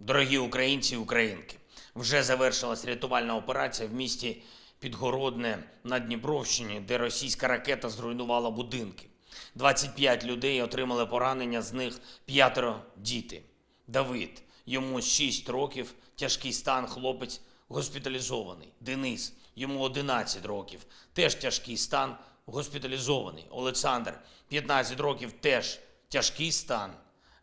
Дорогі українці і українки, вже завершилась рятувальна операція в місті Підгородне на Дніпровщині, де російська ракета зруйнувала будинки. 25 людей отримали поранення, з них п'ятеро діти. Давид, йому 6 років, тяжкий стан, хлопець госпіталізований. Денис, йому 11 років, теж тяжкий стан, госпіталізований. Олександр, 15 років, теж тяжкий стан.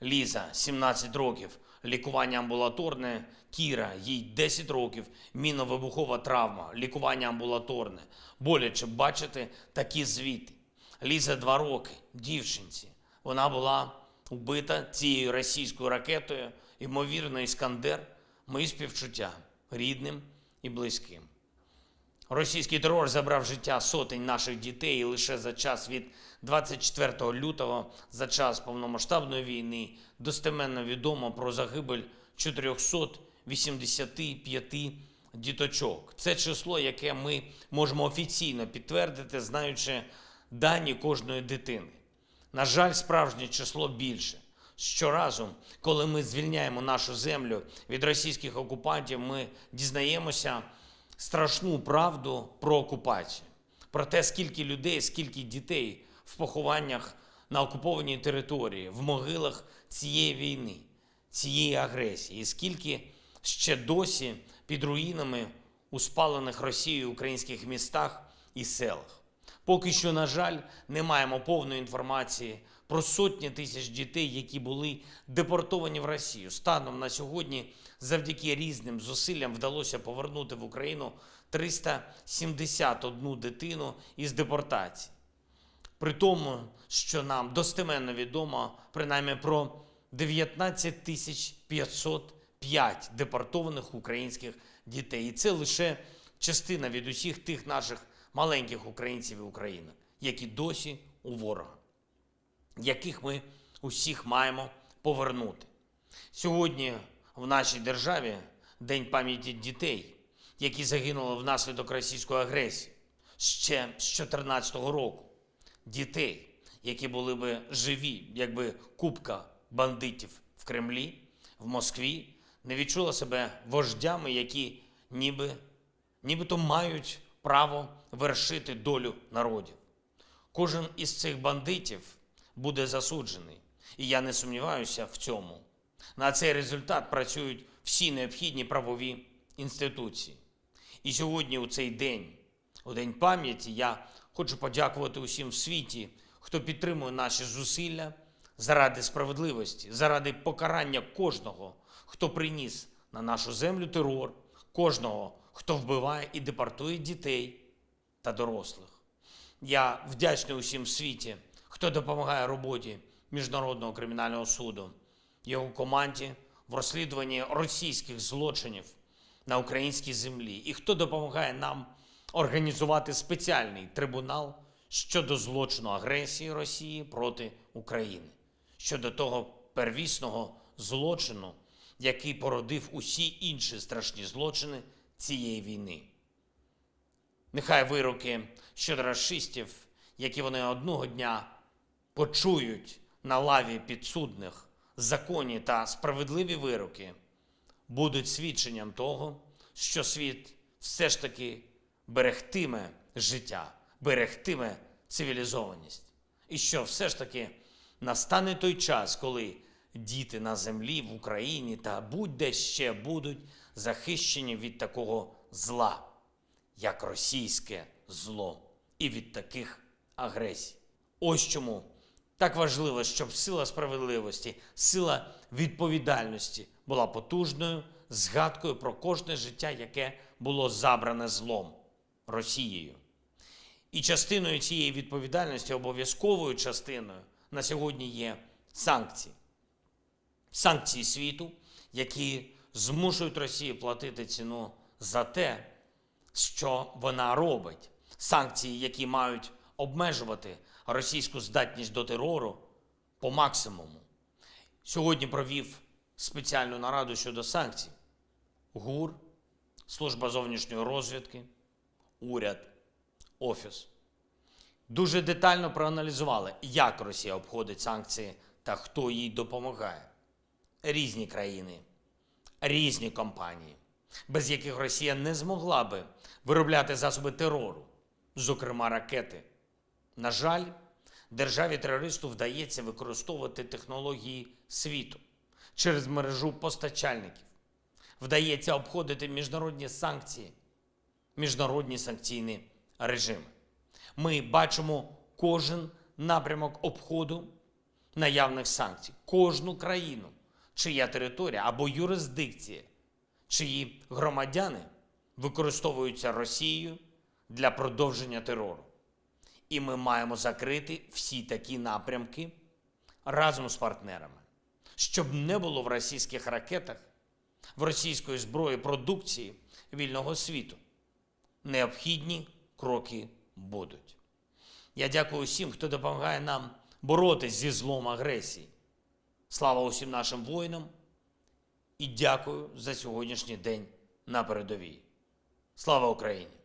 Ліза, 17 років, лікування амбулаторне. Кіра, їй 10 років, міновибухова травма, лікування амбулаторне. Боляче бачити такі звіти. Ліза 2 роки, дівчинці. Вона була вбита цією російською ракетою, ймовірно, Іскандер. Мої співчуття рідним і близьким. Російський терор забрав життя сотень наших дітей і лише за час від 24 лютого, за час повномасштабної війни, достеменно відомо про загибель 485 діточок. Це число, яке ми можемо офіційно підтвердити, знаючи дані кожної дитини. На жаль, справжнє число більше. Щоразу, коли ми звільняємо нашу землю від російських окупантів, ми дізнаємося страшну правду про окупацію, про те, скільки людей, скільки дітей в похованнях на окупованій території, в могилах цієї війни, цієї агресії, і скільки ще досі під руїнами у спалених Росією українських містах і селах. Поки що, на жаль, не маємо повної інформації про сотні тисяч дітей, які були депортовані в Росію. Станом на сьогодні, завдяки різним зусиллям, вдалося повернути в Україну 371 дитину із депортації. При тому, що нам достеменно відомо принаймні про 19 тисяч 505 депортованих українських дітей. І це лише частина від усіх тих наших маленьких українців і українок, які досі у ворога, яких ми усіх маємо повернути. Сьогодні в нашій державі День пам'яті дітей, які загинули внаслідок російської агресії ще з 2014 року. Дітей, які були би живі, якби купка бандитів в Кремлі, в Москві не відчула себе вождями, які ніби, нібито мають право вершити долю народів. Кожен із цих бандитів буде засуджений, і я не сумніваюся в цьому. На цей результат працюють всі необхідні правові інституції. І сьогодні, у цей день, у День пам'яті, я хочу подякувати усім в світі, хто підтримує наші зусилля заради справедливості, заради покарання кожного, хто приніс на нашу землю терор, кожного, хто вбиває і депортує дітей та дорослих. Я вдячний усім в світі, хто допомагає роботі Міжнародного кримінального суду, його команді в розслідуванні російських злочинів на українській землі, і хто допомагає нам організувати спеціальний трибунал щодо злочину агресії Росії проти України, щодо того первісного злочину, який породив усі інші страшні злочини цієї війни. Нехай вироки щодо расистів, які вони одного дня почують на лаві підсудних, законні та справедливі вироки, будуть свідченням того, що світ все ж таки берегтиме життя, берегтиме цивілізованість. І що все ж таки настане той час, коли діти на землі в Україні та будь-де ще будуть захищені від такого зла як російське зло і від таких агресій. Ось чому так важливо, щоб сила справедливості, сила відповідальності була потужною згадкою про кожне життя, яке було забране злом Росією. І частиною цієї відповідальності, обов'язковою частиною на сьогодні є санкції. Санкції світу, які змушують Росію платити ціну за те, що вона робить. Санкції, які мають обмежувати російську здатність до терору по максимуму. Сьогодні провів спеціальну нараду щодо санкцій. ГУР, Служба зовнішньої розвідки, уряд, офіс. Дуже детально проаналізували, як Росія обходить санкції та хто їй допомагає. Різні країни різні компанії, без яких Росія не змогла би виробляти засоби терору, зокрема ракети. На жаль, державі-терористу вдається використовувати технології світу через мережу постачальників. Вдається обходити міжнародні санкції, міжнародні санкційні режими. Ми бачимо кожен напрямок обходу наявних санкцій, кожну країну, чия територія або юрисдикція, чиї громадяни використовуються Росією для продовження терору. І ми маємо закрити всі такі напрямки разом з партнерами, щоб не було в російських ракетах, в російської зброї продукції вільного світу. Необхідні кроки будуть. Я дякую всім, хто допомагає нам боротись зі злом агресії. Слава усім нашим воїнам і дякую за сьогоднішній день на передовій. Слава Україні!